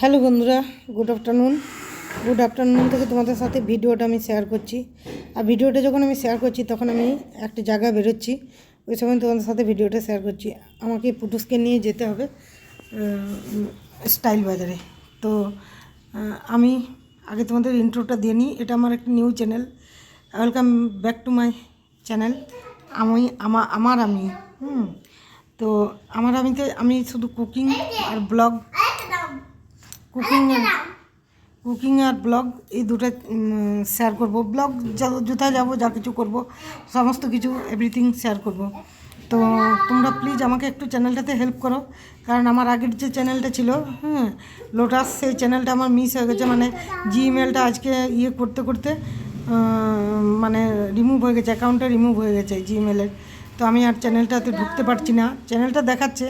Hello বন্ধুরা good afternoon good afternoon থেকে তোমাদের সাথে ভিডিওটা আমি শেয়ার করছি। আর ভিডিওটা যখন আমি শেয়ার করছি, তখন আমি একটা জায়গায় বেরোচ্ছি। ওই সময় তোমাদের সাথে ভিডিওটা শেয়ার করছি। আমাকে পুটুসকে নিয়ে যেতে হবে স্টাইল বাজারে। তো আমি আগে তোমাদের ইন্ট্রোটা দিয়ে নিই। এটা আমার একটা new channel welcome back to my channel আমি আমার আমার আমি, হুম। তো, আমার আমিতে আমি শুধু কুকিং আর ব্লগ কুকিং কুকিং আর ব্লগ এই দুটো শেয়ার করব। ব্লগ কোথায় যাব যা কিছু করব সমস্ত কিছু এভরিথিং শেয়ার করব। তো তোমরা প্লিজ আমাকে একটু চ্যানেলটাতে হেল্প করো। কারণ আমার আগের যে চ্যানেলটা ছিল হ্যাঁ লোটাস সেই চ্যানেলটা আমার মিস হয়ে গেছে। মানে জিমেলটা আজকে ইয়ে করতে করতে মানে রিমুভ হয়ে গেছে অ্যাকাউন্টটা রিমুভ হয়ে গেছে জিমেলের তো আমি আর চ্যানেলটাতে ঢুকতে পারছি না। চ্যানেলটা দেখাচ্ছে।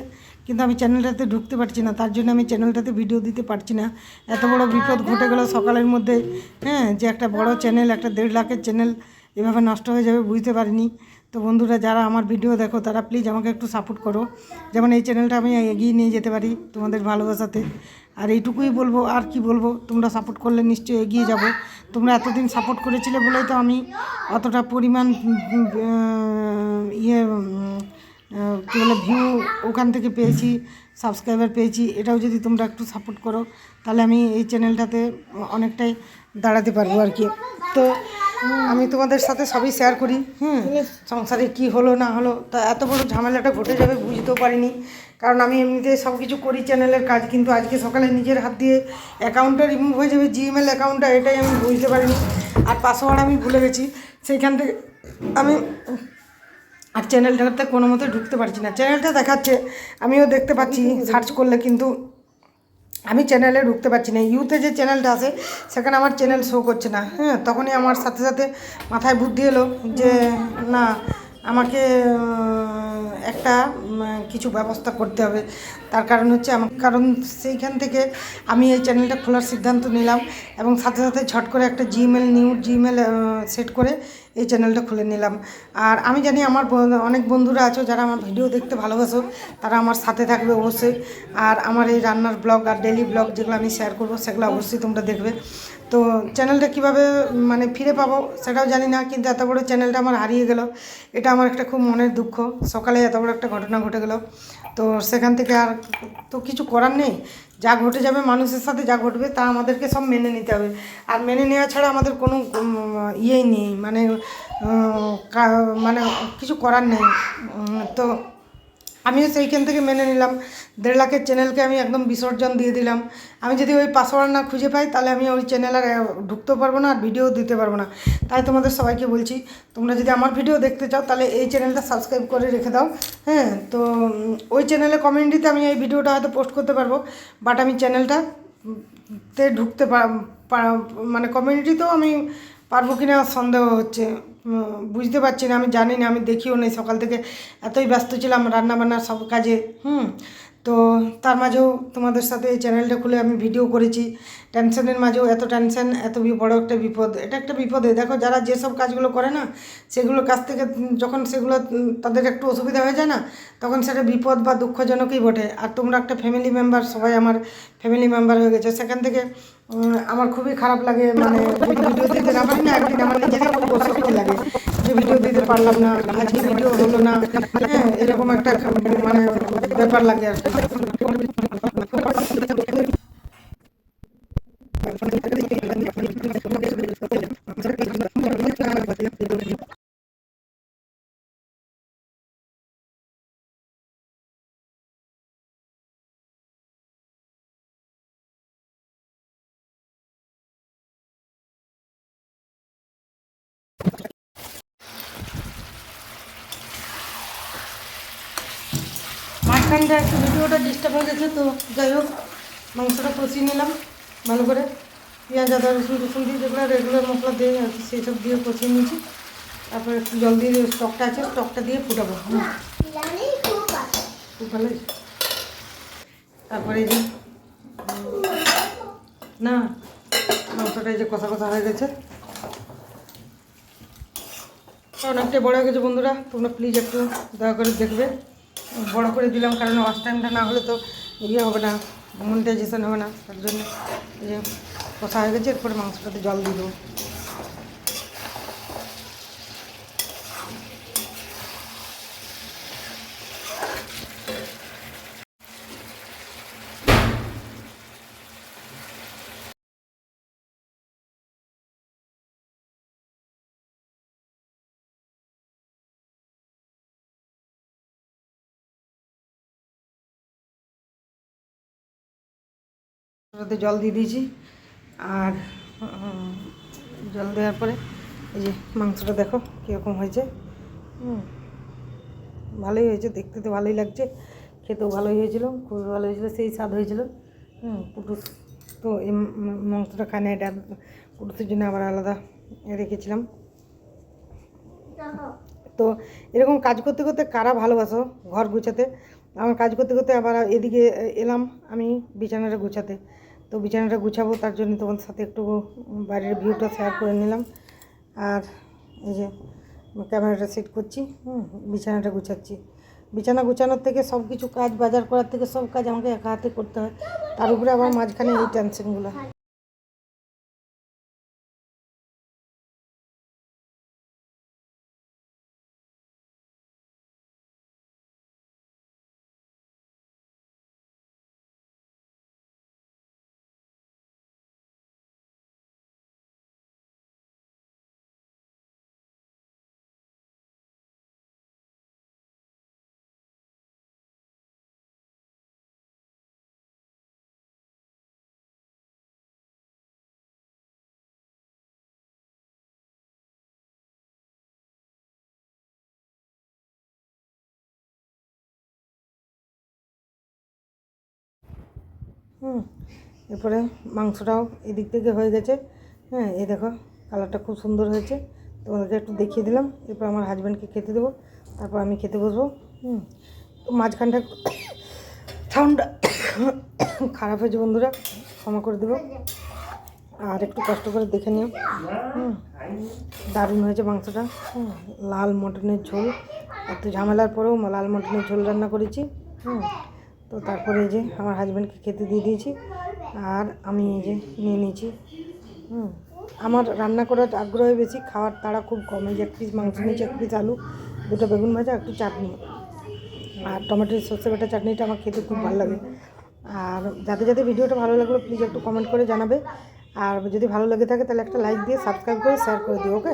কিন্তু আমি চ্যানেলটাতে ঢুকতে পারছি না, তার জন্য আমি চ্যানেলটাতে ভিডিও দিতে পারছি না। এত বড় বিপদ ঘটে গেল সকালের মধ্যে হ্যাঁ যে একটা বড় চ্যানেল একটা দেড় লাখের চ্যানেল এভাবে নষ্ট হয়ে যাবে বুঝতে পারিনি। তো বন্ধুরা, যারা আমার ভিডিও দেখো, তারা প্লিজ আমাকে একটু সাপোর্ট করো। যেমন এই চ্যানেলটা আমি এগিয়ে নিয়ে যেতে পারি তোমাদের ভালোবাসাতে। আর এইটুকুই বলব, আর কি বলব, তোমরা সাপোর্ট করলে নিশ্চয়ই এগিয়ে যাব। তোমরা এতদিন সাপোর্ট করেছিলে বলেই তো আমি অতটা পরিমাণ ইয়ে কী বলে ভিউ ওখান থেকে পেয়েছি সাবস্ক্রাইবার পেয়েছি, এটাও যদি তোমরা একটু সাপোর্ট করো, তাহলে আমি এই চ্যানেলটাতে অনেকটাই দাঁড়াতে পারব আর কি। তো আমি তোমাদের সাথে সবই শেয়ার করি, হুম? সংসারে কি হলো, না হলো, তা এত বড় ঝামেলাটা ঘটে যাবে বুঝতেও পারিনি। কারণ আমি এমনিতে সব কিছু করি চ্যানেলের কাজ, কিন্তু আজকে সকালে নিজের হাত দিয়ে অ্যাকাউন্টটা রিমুভ হয়ে যাবে জিমেল অ্যাকাউন্টটা এটাই আমি বুঝতে পারিনি। আর পাসওয়ার্ড আমি ভুলে গেছি, সেইখান থেকে আমি আর চ্যানেলটাতে কোনো মতে ঢুকতে পারছি না। চ্যানেলটা দেখাচ্ছে, আমিও দেখতে পাচ্ছি সার্চ করলে কিন্তু আমি চ্যানেলে ঢুকতে পারছি না। ইউতে যে চ্যানেলটা আছে, সেখানে আমার চ্যানেল শো করছে না। হ্যাঁ তখনই আমার সাথে সাথে মাথায় বুদ্ধি এলো যে, না আমাকে একটা কিছু ব্যবস্থা করতে হবে। তার কারণ হচ্ছে আমার কারণ সেইখান থেকে আমি এই চ্যানেলটা খোলার সিদ্ধান্ত নিলাম এবং সাথে সাথে ঝট করে একটা জিমেল নিউ জিমেল সেট করে এই চ্যানেলটা খুলে নিলাম। আর আমি জানি আমার অনেক বন্ধুরা আছো যারা আমার ভিডিও দেখতে ভালোবাসো, তারা আমার সাথে থাকবে অবশ্যই। আর আমার এই রান্নার ব্লগ আর ডেলি ব্লগ যেগুলো আমি শেয়ার করব, সেগুলো অবশ্যই তোমরা দেখবে। তো চ্যানেলটা কীভাবে মানে ফিরে পাবো সেটাও জানি না, কিন্তু এত বড় চ্যানেলটা আমার হারিয়ে গেল। এটা আমার একটা খুব মনের দুঃখ। সকালে এত বড় একটা ঘটনা ঘটে গেল। তো সেখান থেকে আর তো কিছু করার নেই। যা ঘটে যাবে, মানুষের সাথে যা ঘটবে, তা আমাদেরকে সব মেনে নিতে হবে। আর মেনে নেওয়া ছাড়া আমাদের কোনো ইয়েই নেই। মানে মানে কিছু করার নেই। তো আমিও সেইখান থেকে মেনে নিলাম। দেড় লাখের চ্যানেলকে আমি একদম বিসর্জন দিয়ে দিলাম। আমি যদি ওই পাসওয়ার্ড না খুঁজে পাই, তাহলে আমি ওই চ্যানেল আর ঢুকতেও পারব না আর ভিডিও দিতে পারব না। তাই তোমাদের সবাইকে বলছি, তোমরা যদি আমার ভিডিও দেখতে চাও, তাহলে এই চ্যানেলটা সাবস্ক্রাইব করে রেখে দাও। হ্যাঁ তো ওই চ্যানেলে কমিউনিটিতে আমি এই ভিডিওটা হয়তো পোস্ট করতে পারব বাট আমি চ্যানেলটা তে ঢুকতে মানে কমিউনিটিতেও আমি পারব কি না সন্দেহ হচ্ছে। বুঝতে পারছি না, আমি জানি না, আমি দেখিও নেই, সকাল থেকে এতই ব্যস্ত ছিলাম রান্নাবান্নার সব কাজে। হুম তো তার মাঝেও তোমাদের সাথে এই চ্যানেলটা খুলে আমি ভিডিও করেছি। টেনশনের মাঝেও এত টেনশন এত বড় একটা বিপদ। এটা একটা বিপদে। দেখো, যারা যেসব কাজগুলো করে না, সেগুলো কাছ থেকে যখন সেগুলো তাদের একটু অসুবিধা হয়ে যায় না, তখন সেটা বিপদ বা দুঃখজনকই বটে। আর তোমরা একটা ফ্যামিলি মেম্বার সবাই আমার ফ্যামিলি মেম্বার হয়ে গেছে। সেখান থেকে আমার খুবই খারাপ লাগে মানে ভিডিও দিতে না পারি না একদিন আমার নিজেকে খুব অস্বস্তি লাগে। যে ভিডিও দিতে পারলাম না, আজকে ভিডিও হলো না হ্যাঁ এরকম একটা মানে ব্যাপার লাগে আর কি। মাঝখানটা একটু ভিডিওটা ডিস্টার্ব হয়ে গেছে, তো যাই হোক, মাংসটা কষিয়ে নিলাম ভালো করে। পেঁয়াজ, আদা, রসুন টসুন দিয়ে যেগুলো রেগুলার মশলা দিয়ে সেই সব দিয়ে কষিয়ে নিয়েছি। তারপরে একটু জল দিয়ে স্টকটা আছে স্টকটা দিয়ে ফুটাবো। খুব ভালো তারপরে যে না, মাংসটা এই যে কষা কষা হয়ে গেছে। অনেকটাই বড় হয়ে গেছে বন্ধুরা, তোমরা প্লিজ একটু দয়া করে দেখবে। বড় করে দিলাম, কারণ ওয়াশ টাইমটা না হলে তো ইয়ে হবে না, মনিটাইজেশন হবে না, তার জন্য যে কষা হয়ে গেছে, এরপরে মাংসটাতে জল দিয়ে দেবো। ওটাতে জল দিয়ে দিয়েছি। আর জল দেওয়ার পরে এই যে মাংসটা দেখো কীরকম হয়েছে। হুম, ভালোই হয়েছে, দেখতে তো ভালোই লাগছে, খেতেও ভালোই হয়েছিল, খুবই ভালো হয়েছিল, সেই স্বাদ হয়েছিল। হুম, পুটুস তো এই মাংসটা খায় না, এটা পুটুসের জন্য আবার আলাদা রেখেছিলাম। তো এরকম কাজ করতে করতে কারা ভালোবাসো ঘর গুছাতে? আমার কাজ করতে করতে আবার এদিকে এলাম আমি বিছানাটা গুছাতে। তো বিছানাটা গুছাবো, তার জন্য তোমাদের সাথে একটু বাইরের ভিউটা শেয়ার করে নিলাম। আর এই যে ক্যামেরাটা সেট করছি, হুম, বিছানাটা গুছাচ্ছি। বিছানা গুছানোর থেকে সব কিছু কাজ, বাজার করার থেকে সব কাজ আমাকে একা হাতে করতে হয়। তার উপরে আবার মাঝখানে এই টেনশনগুলো হুম, এরপরে মাংসটাও এদিক থেকে হয়ে গেছে। হ্যাঁ এই দেখো, কালারটা খুব সুন্দর হয়েছে। তোমাদেরকে একটু দেখিয়ে দিলাম। এরপর আমার হাজব্যান্ডকে খেতে দেবো। তারপর আমি খেতে বসবো। হুম, তো মাঝখানটা সাউন্ডটা খারাপ হয়েছে বন্ধুরা। ক্ষমা করে দেবো। আর একটু কষ্ট করে দেখে নিও। দারুণ হয়েছে মাংসটা। হুম, লাল মটনের ঝোল। এত ঝামেলার পরেও লাল মটনের ঝোল রান্না করেছি। হুম তো তারপরে এই যে আমার হাজব্যান্ডকে খেতে দিয়ে দিয়েছি। আর আমি এই যে নিয়ে নিয়েছি। হুম, আমার রান্না করার আগ্রহ বেশি, খাওয়ার তাড়া খুব কম। এই যে এক পিস মাংস নিয়েছি, এক পিস আলু, দুটো বেগুন ভাজা, একটু চাটনি। আর টমেটোর সর্ষে বাটা চাটনিটা আমার খেতে খুব ভালো লাগে। আর যাতে যাতে ভিডিওটা ভালো লাগল প্লিজ একটু কমেন্ট করে জানাবে। আর যদি ভালো লেগে থাকে, তাহলে একটা লাইক দিয়ে সাবস্ক্রাইব করে শেয়ার করে দিও ওকে